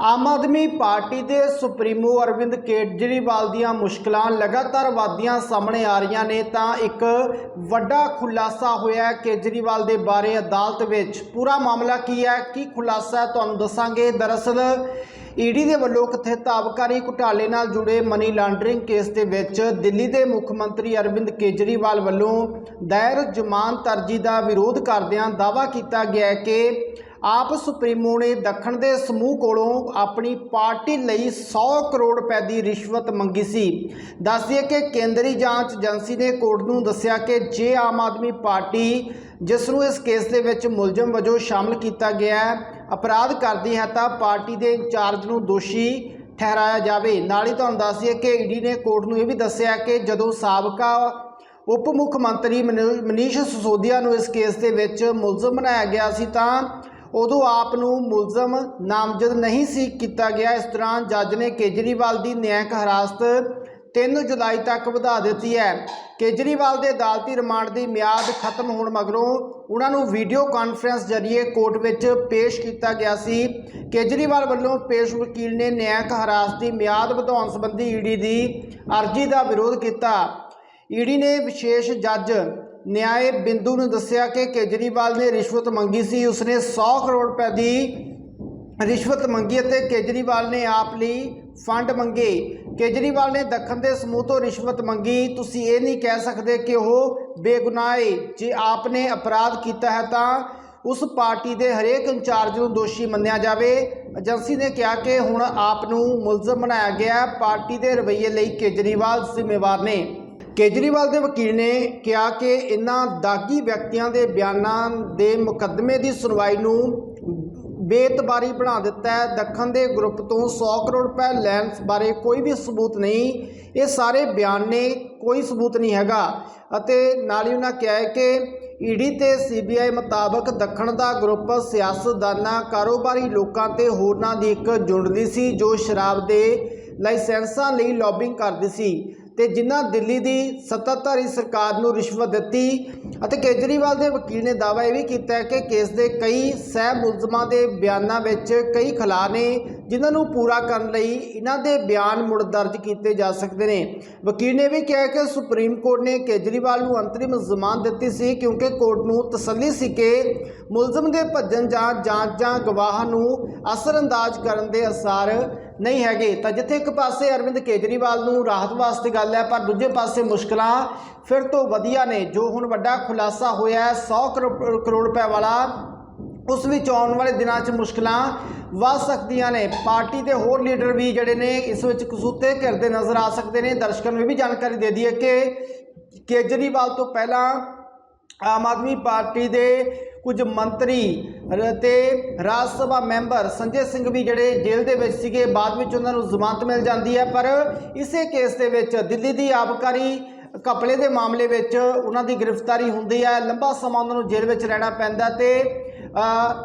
ਆਮ Aadmi party ਦੇ supremo Arvind Kejriwal ਦੀਆਂ ਮੁਸ਼ਕਲਾਂ ਲਗਾਤਾਰ ਵਧਦੀਆਂ ਸਾਹਮਣੇ ਆ ਰਹੀਆਂ ਨੇ, ਤਾਂ ਇੱਕ ਵੱਡਾ ਖੁਲਾਸਾ ਹੋਇਆ ਕੇਜਰੀਵਾਲ ਦੇ ਬਾਰੇ ਅਦਾਲਤ ਵਿੱਚ। ਪੂਰਾ ਮਾਮਲਾ ਕੀ ਹੈ? ਕੀ ਖੁਲਾਸਾ ਤੁਹਾਨੂੰ ਦੱਸਾਂਗੇ। ਦਰਅਸਲ ਈਡੀ ਦੇ ਵੱਲੋਂ ਕਥਿਤ ਆਬਕਾਰੀ ਘੁਟਾਲੇ ਨਾਲ ਜੁੜੇ ਮਨੀ ਲਾਂਡਰਿੰਗ ਕੇਸ ਦੇ ਵਿੱਚ ਦਿੱਲੀ ਦੇ ਮੁੱਖ ਮੰਤਰੀ ਅਰਵਿੰਦ ਕੇਜਰੀਵਾਲ ਵੱਲੋਂ ਦਾਇਰ ਜ਼ਮਾਨਤ ਅਰਜ਼ੀ ਦਾ ਵਿਰੋਧ ਕਰਦਿਆਂ ਦਾਅਵਾ ਕੀਤਾ ਗਿਆ ਕਿ ਆਪ ਸੁਪਰੀਮੋ ਨੇ ਦੱਖਣ ਦੇ ਸਮੂਹ ਕੋਲੋਂ ਆਪਣੀ ਪਾਰਟੀ ਲਈ 100 ਕਰੋੜ ਰੁਪਏ ਦੀ ਰਿਸ਼ਵਤ ਮੰਗੀ ਸੀ। ਦੱਸ ਦਈਏ ਕਿ ਕੇਂਦਰੀ ਜਾਂਚ ਏਜੰਸੀ ਨੇ ਕੋਰਟ ਨੂੰ ਦੱਸਿਆ ਕਿ ਜੇ ਆਮ ਆਦਮੀ ਪਾਰਟੀ ਜਿਸ ਨੂੰ ਇਸ ਕੇਸ ਦੇ ਵਿੱਚ ਮੁਲਜ਼ਮ ਵਜੋਂ ਸ਼ਾਮਲ ਕੀਤਾ ਗਿਆ ਹੈ, ਅਪਰਾਧ ਕਰਦੀ ਹੈ ਤਾਂ ਪਾਰਟੀ ਦੇ ਇੰਚਾਰਜ ਨੂੰ ਦੋਸ਼ੀ ਠਹਿਰਾਇਆ ਜਾਵੇ। ਨਾਲ ਹੀ ਤੁਹਾਨੂੰ ਦੱਸ ਦਈਏ ਕਿ ਈਡੀ ਨੇ ਕੋਰਟ ਨੂੰ ਇਹ ਵੀ ਦੱਸਿਆ ਕਿ ਜਦੋਂ ਸਾਬਕਾ ਉਪ ਮੁੱਖ ਮੰਤਰੀ ਮਨੋ- ਮਨੀਸ਼ ਸਿਸੋਦੀਆ ਨੂੰ ਇਸ ਕੇਸ ਦੇ ਵਿੱਚ ਮੁਲਜ਼ਮ ਬਣਾਇਆ ਗਿਆ ਸੀ ਤਾਂ ਉਦੋਂ ਆਪ ਨੂੰ ਮੁਲਜ਼ਮ ਨਾਮਜ਼ਦ ਨਹੀਂ ਸੀ ਕੀਤਾ ਗਿਆ। ਇਸ ਦੌਰਾਨ ਜੱਜ ਨੇ ਕੇਜਰੀਵਾਲ ਦੀ ਨਿਆਂਕ ਹਿਰਾਸਤ 3 ਜੁਲਾਈ ਤੱਕ ਵਧਾ ਦਿੱਤੀ ਹੈ। ਕੇਜਰੀਵਾਲ ਦੇ ਅਦਾਲਤੀ ਰਿਮਾਂਡ ਦੀ ਮਿਆਦ ਖਤਮ ਹੋਣ ਮਗਰੋਂ ਉਹਨਾਂ ਨੂੰ ਵੀਡੀਓ ਕਾਨਫਰੰਸ ਜ਼ਰੀਏ ਕੋਰਟ ਵਿੱਚ ਪੇਸ਼ ਕੀਤਾ ਗਿਆ ਸੀ। ਕੇਜਰੀਵਾਲ ਵੱਲੋਂ ਪੇਸ਼ ਵਕੀਲ ਨੇ ਨਿਆਇਕ ਹਿਰਾਸਤ ਦੀ ਮਿਆਦ ਵਧਾਉਣ ਸੰਬੰਧੀ ਈਡੀ ਦੀ ਅਰਜ਼ੀ ਦਾ ਵਿਰੋਧ ਕੀਤਾ। ਈਡੀ ਨੇ ਵਿਸ਼ੇਸ਼ ਜੱਜ ਨਿਆਏ ਬਿੰਦੂ ਨੂੰ ਦੱਸਿਆ ਕਿ ਕੇਜਰੀਵਾਲ ਨੇ ਰਿਸ਼ਵਤ ਮੰਗੀ ਸੀ। ਉਸਨੇ 100 ਕਰੋੜ ਰੁਪਏ ਦੀ ਰਿਸ਼ਵਤ ਮੰਗੀ ਅਤੇ ਕੇਜਰੀਵਾਲ ਨੇ ਆਪ ਲਈ ਫੰਡ ਮੰਗੇ। ਕੇਜਰੀਵਾਲ ਨੇ ਦੱਖਣ ਦੇ ਸਮੂਹ ਤੋਂ ਰਿਸ਼ਵਤ ਮੰਗੀ। ਤੁਸੀਂ ਇਹ ਨਹੀਂ ਕਹਿ ਸਕਦੇ ਕਿ ਉਹ ਬੇਗੁਨਾਹ ਹੈ ਜੇ ਆਪ ਨੇ ਅਪਰਾਧ ਕੀਤਾ ਹੈ ਤਾਂ ਉਸ ਪਾਰਟੀ ਦੇ ਹਰੇਕ ਇੰਚਾਰਜ ਨੂੰ ਦੋਸ਼ੀ ਮੰਨਿਆ ਜਾਵੇ। ਏਜੰਸੀ ਨੇ ਕਿਹਾ ਕਿ ਹੁਣ ਆਪ ਨੂੰ ਮੁਲਜ਼ਮ ਬਣਾਇਆ ਗਿਆ। ਪਾਰਟੀ ਦੇ ਰਵੱਈਏ ਲਈ ਕੇਜਰੀਵਾਲ ਜ਼ਿੰਮੇਵਾਰ ਨੇ। ਕੇਜਰੀਵਾਲ ਦੇ ਵਕੀਲ ਨੇ ਕਿਹਾ ਕਿ ਇਹਨਾਂ ਦਾਗੀ ਵਿਅਕਤੀਆਂ ਦੇ ਬਿਆਨਾਂ ਦੇ ਮੁਕੱਦਮੇ ਦੀ ਸੁਣਵਾਈ ਨੂੰ ਬੇਤਬਾਰੀ ਬਣਾ ਦਿੱਤਾ ਹੈ। ਦੱਖਣ ਦੇ ਗਰੁੱਪ ਤੋਂ 100 ਕਰੋੜ ਰੁਪਏ ਲੈਣ ਬਾਰੇ ਕੋਈ ਵੀ ਸਬੂਤ ਨਹੀਂ। ਇਹ ਸਾਰੇ ਬਿਆਨ ਨੇ, ਕੋਈ ਸਬੂਤ ਨਹੀਂ ਹੈਗਾ। ਅਤੇ ਨਾਲ ਹੀ ਉਹਨਾਂ ਕਿਹਾ ਹੈ ਕਿ ਈਡੀ ਤੇ ਸੀਬੀਆਈ ਮੁਤਾਬਕ ਦੱਖਣ ਦਾ ਗਰੁੱਪ ਸਿਆਸਤਦਾਨਾਂ, ਕਾਰੋਬਾਰੀ ਲੋਕਾਂ ਤੇ ਹੋਰਨਾਂ ਦੀ ਇੱਕ ਜੁੰਡਲੀ ਸੀ ਜੋ ਸ਼ਰਾਬ ਦੇ ਲਾਇਸੈਂਸਾਂ ਲਈ ਲੌਬਿੰਗ ਕਰਦੀ ਸੀ ਤੇ ਜਿਨ੍ਹਾਂ ਦਿੱਲੀ ਦੀ ਸੱਤਾਧਾਰੀ ਸਰਕਾਰ ਨੂੰ ਰਿਸ਼ਵਤ ਦਿੱਤੀ ਅਤੇ ਕੇਜਰੀਵਾਲ ਦੇ ਵਕੀਲ ਨੇ ਦਾਅਵਾ ਇਹ ਵੀ ਕੀਤਾ ਕਿ ਕੇਸ ਦੇ ਕਈ ਸਹਿ ਮੁਲਜ਼ਮਾਂ ਦੇ ਬਿਆਨਾਂ ਵਿੱਚ ਕਈ ਖਲਾ ਨੇ ਜਿਨ੍ਹਾਂ ਨੂੰ ਪੂਰਾ ਕਰਨ ਲਈ ਇਹਨਾਂ ਦੇ ਬਿਆਨ ਮੁੜ ਦਰਜ ਕੀਤੇ ਜਾ ਸਕਦੇ ਨੇ। ਵਕੀਲ ਨੇ ਵੀ ਕਿਹਾ ਕਿ ਸੁਪਰੀਮ ਕੋਰਟ ਨੇ ਕੇਜਰੀਵਾਲ ਨੂੰ ਅੰਤਰਿਮ ਜ਼ਮਾਨਤ ਦਿੱਤੀ ਸੀ ਕਿਉਂਕਿ ਕੋਰਟ ਨੂੰ ਤਸੱਲੀ ਸੀ ਕਿ ਮੁਲਜ਼ਮ ਦੇ ਭੱਜਣ ਜਾਂ ਜਾਂਚ ਜਾਂ ਗਵਾਹਾਂ ਨੂੰ ਅਸਰਅੰਦਾਜ਼ ਕਰਨ ਦੇ ਅਸਾਰ ਨਹੀਂ ਹੈਗੇ। ਤਾਂ ਜਿੱਥੇ ਇੱਕ ਪਾਸੇ ਅਰਵਿੰਦ ਕੇਜਰੀਵਾਲ ਨੂੰ ਰਾਹਤ ਵਾਸਤੇ ਗੱਲ ਹੈ, ਪਰ ਦੂਜੇ ਪਾਸੇ ਮੁਸ਼ਕਲਾਂ ਫਿਰ ਤੋਂ ਵਧੀਆ ਨੇ। ਜੋ ਹੁਣ ਵੱਡਾ ਖੁਲਾਸਾ ਹੋਇਆ ਹੈ 100 ਕਰੋ- ਕਰੋੜ ਰੁਪਏ ਵਾਲਾ, ਉਸ ਵਿੱਚ ਆਉਣ ਵਾਲੇ ਦਿਨਾਂ 'ਚ ਮੁਸ਼ਕਲਾਂ ਵੱਧ ਸਕਦੀਆਂ ਨੇ। ਪਾਰਟੀ ਦੇ ਹੋਰ ਲੀਡਰ ਵੀ ਜਿਹੜੇ ਨੇ, ਇਸ ਵਿੱਚ ਕਸੂਤੇ ਘਿਰਦੇ ਨਜ਼ਰ ਆ ਸਕਦੇ ਨੇ। ਦਰਸ਼ਕਾਂ ਨੂੰ ਇਹ ਵੀ ਜਾਣਕਾਰੀ ਦੇ ਦਈਏ ਕਿ ਕੇਜਰੀਵਾਲ ਤੋਂ ਪਹਿਲਾਂ ਆਮ ਆਦਮੀ ਪਾਰਟੀ ਦੇ ਕੁਝ ਮੰਤਰੀ ਰ- ਤੇ ਰਾਜ ਸਭਾ ਮੈਂਬਰ ਸੰਜੇ ਸਿੰਘ ਵੀ ਜਿਹੜੇ ਜੇਲ੍ਹ ਦੇ ਵਿੱਚ ਸੀਗੇ, ਬਾਅਦ ਵਿੱਚ ਉਹਨਾਂ ਨੂੰ ਜ਼ਮਾਨਤ ਮਿਲ ਜਾਂਦੀ ਹੈ। ਪਰ ਇਸੇ ਕੇਸ ਦੇ ਵਿੱਚ ਦਿੱਲੀ ਦੀ ਆਬਕਾਰੀ ਕਪੜੇ ਦੇ ਮਾਮਲੇ ਵਿੱਚ ਉਹਨਾਂ ਦੀ ਗ੍ਰਿਫਤਾਰੀ ਹੁੰਦੀ ਹੈ। ਲੰਬਾ ਸਮਾਂ ਉਹਨਾਂ ਨੂੰ ਜੇਲ੍ਹ ਵਿੱਚ ਰਹਿਣਾ ਪੈਂਦਾ ਤੇ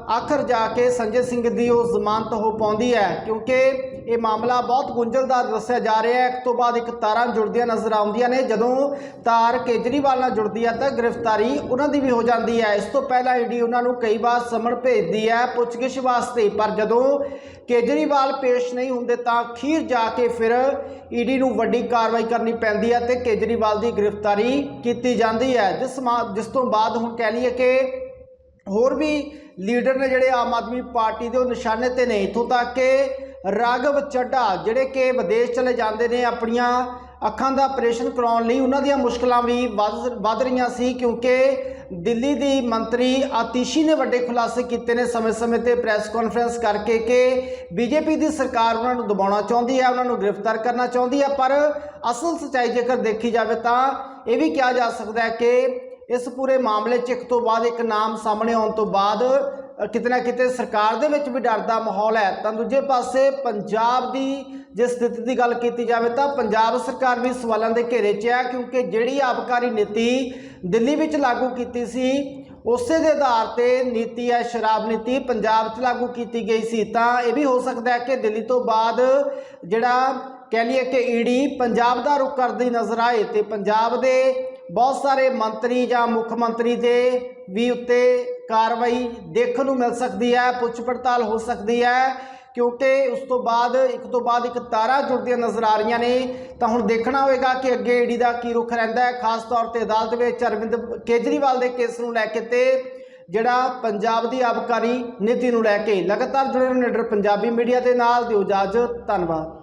ਆਖਰ ਜਾ ਕੇ ਸੰਜੇ ਸਿੰਘ ਦੀ ਉਹ ਜ਼ਮਾਨਤ ਹੋ ਪਾਉਂਦੀ ਹੈ, ਕਿਉਂਕਿ ਇਹ ਮਾਮਲਾ ਬਹੁਤ ਗੁੰਝਲਦਾਰ ਦੱਸਿਆ ਜਾ ਰਿਹਾ ਹੈ। ਇੱਕ ਤੋਂ ਬਾਅਦ ਇੱਕ ਤਾਰਾਂ ਜੁੜਦੀਆਂ ਨਜ਼ਰ ਆਉਂਦੀਆਂ ਨੇ। ਜਦੋਂ ਤਾਰ ਕੇਜਰੀਵਾਲ ਨਾਲ ਜੁੜਦੀ ਹੈ ਤਾਂ ਗ੍ਰਿਫਤਾਰੀ ਉਹਨਾਂ ਦੀ ਵੀ ਹੋ ਜਾਂਦੀ ਹੈ। ਇਸ ਤੋਂ ਪਹਿਲਾਂ ਈਡੀ ਉਹਨਾਂ ਨੂੰ ਕਈ ਵਾਰ ਸਮਣ ਭੇਜਦੀ ਹੈ ਪੁੱਛਗਿੱਛ ਵਾਸਤੇ, ਪਰ ਜਦੋਂ ਕੇਜਰੀਵਾਲ ਪੇਸ਼ ਨਹੀਂ ਹੁੰਦੇ ਤਾਂ ਅਖੀਰ ਜਾ ਕੇ ਫਿਰ ਈਡੀ ਨੂੰ ਵੱਡੀ ਕਾਰਵਾਈ ਕਰਨੀ ਪੈਂਦੀ ਹੈ ਤੇ ਕੇਜਰੀਵਾਲ ਦੀ ਗ੍ਰਿਫਤਾਰੀ ਕੀਤੀ ਜਾਂਦੀ ਹੈ। ਜਿਸ ਮਾ- ਜਿਸ ਤੋਂ ਬਾਅਦ ਹੁਣ ਕਹਿ ਲਈਏ ਕਿ ਹੋਰ ਵੀ ਲੀਡਰ ਨੇ ਜਿਹੜੇ ਆਮ ਆਦਮੀ ਪਾਰਟੀ ਦੇ ਉਹ ਨਿਸ਼ਾਨੇ ਤੇ ਨੇ ਇਥੋਂ ਤੱਕ ਕਿ ਰਾਘਵ ਚੱਡਾ ਜਿਹੜੇ ਕਿ ਵਿਦੇਸ਼ ਚਲੇ ਜਾਂਦੇ ਨੇ ਆਪਣੀਆਂ ਅੱਖਾਂ ਦਾ ਆਪਰੇਸ਼ਨ ਕਰਾਉਣ ਲਈ, ਉਹਨਾਂ ਦੀਆਂ ਮੁਸ਼ਕਲਾਂ ਵੀ ਵੱਧ ਵੱਧ ਰਹੀਆਂ ਸੀ ਕਿਉਂਕਿ ਦਿੱਲੀ ਦੀ ਮੰਤਰੀ ਆਤੀਸ਼ੀ ਨੇ ਵੱਡੇ ਖੁਲਾਸੇ ਕੀਤੇ ਨੇ ਸਮੇਂ-ਸਮੇਂ ਤੇ ਪ੍ਰੈਸ ਕਾਨਫਰੰਸ ਕਰਕੇ ਕਿ ਬੀਜੇਪੀ ਦੀ ਸਰਕਾਰ ਉਹਨਾਂ ਨੂੰ ਦਬਾਉਣਾ ਚਾਹੁੰਦੀ ਹੈ, ਉਹਨਾਂ ਨੂੰ ਗ੍ਰਿਫਤਾਰ ਕਰਨਾ ਚਾਹੁੰਦੀ ਹੈ, ਪਰ ਅਸਲ ਸੱਚਾਈ ਜੇਕਰ ਦੇਖੀ ਜਾਵੇ ਤਾਂ ਇਹ ਵੀ ਕਿਹਾ ਜਾ ਸਕਦਾ ਹੈ ਕਿ ਇਸ ਪੂਰੇ ਮਾਮਲੇ 'ਚ ਇੱਕ ਤੋਂ ਬਾਅਦ ਇੱਕ ਨਾਮ ਸਾਹਮਣੇ ਆਉਣ ਤੋਂ ਬਾਅਦ ਕਿਤੇ ਨਾ ਕਿਤੇ ਸਰਕਾਰ ਦੇ ਵਿੱਚ ਵੀ ਡਰ ਦਾ ਮਾਹੌਲ ਹੈ। ਤਾਂ ਦੂਜੇ ਪਾਸੇ ਪੰਜਾਬ ਦੀ ਜੇ ਸਥਿਤੀ ਦੀ ਗੱਲ ਕੀਤੀ ਜਾਵੇ ਤਾਂ ਪੰਜਾਬ ਸਰਕਾਰ ਵੀ ਸਵਾਲਾਂ ਦੇ ਘੇਰੇ 'ਚ ਹੈ ਕਿਉਂਕਿ ਜਿਹੜੀ ਆਬਕਾਰੀ ਨੀਤੀ ਦਿੱਲੀ ਵਿੱਚ ਲਾਗੂ ਕੀਤੀ ਸੀ, ਉਸੇ ਦੇ ਆਧਾਰ ਤੇ ਨੀਤੀ ਹੈ, ਸ਼ਰਾਬ ਨੀਤੀ ਪੰਜਾਬ 'ਚ ਲਾਗੂ ਕੀਤੀ ਗਈ ਸੀ। ਤਾਂ ਇਹ ਵੀ ਹੋ ਸਕਦਾ ਹੈ ਕਿ ਦਿੱਲੀ ਤੋਂ ਬਾਅਦ ਜਿਹੜਾ ਕਹਿ ਲਈਏ ਕਿ ਈਡੀ ਪੰਜਾਬ ਦਾ ਰੁਖ ਕਰਦੀ ਨਜ਼ਰ ਆਏ ਤੇ ਪੰਜਾਬ ਦੇ ਬਹੁਤ ਸਾਰੇ ਮੰਤਰੀ ਜਾਂ ਮੁੱਖ ਮੰਤਰੀ ਦੇ ਵੀ ਉੱਤੇ ਕਾਰਵਾਈ ਦੇਖਣ ਨੂੰ ਮਿਲ ਸਕਦੀ ਹੈ, ਪੁੱਛ ਪੜਤਾਲ ਹੋ ਸਕਦੀ ਹੈ, ਕਿਉਂਕਿ ਉਸ ਤੋਂ ਬਾਅਦ, ਇੱਕ ਤੋਂ ਬਾਅਦ ਇੱਕ ਤਾਰਾਂ ਜੁੜਦੀਆਂ ਨਜ਼ਰ ਆ ਰਹੀਆਂ ਨੇ। ਤਾਂ ਹੁਣ ਦੇਖਣਾ ਹੋਵੇਗਾ ਕਿ ਅੱਗੇ ਈਡੀ ਦਾ ਕੀ ਰੁਖ ਰਹਿੰਦਾ ਹੈ। ਖਾਸ ਤੌਰ ਤੇ ਅਦਾਲਤ ਵਿੱਚ ਅਰਵਿੰਦ ਕੇਜਰੀਵਾਲ ਦੇ ਕੇਸ ਨੂੰ ਲੈ ਕੇ ਤੇ ਜਿਹੜਾ ਪੰਜਾਬ ਦੀ ਆਬਕਾਰੀ ਨੀਤੀ ਨੂੰ ਲੈ ਕੇ ਲਗਾਤਾਰ ਜੁੜੇ ਰਹੋ ਨਿਡਰ ਪੰਜਾਬੀ ਮੀਡੀਆ ਦੇ ਨਾਲ ਦਿਓ ਇਜਾਜ਼ਤ, ਧੰਨਵਾਦ।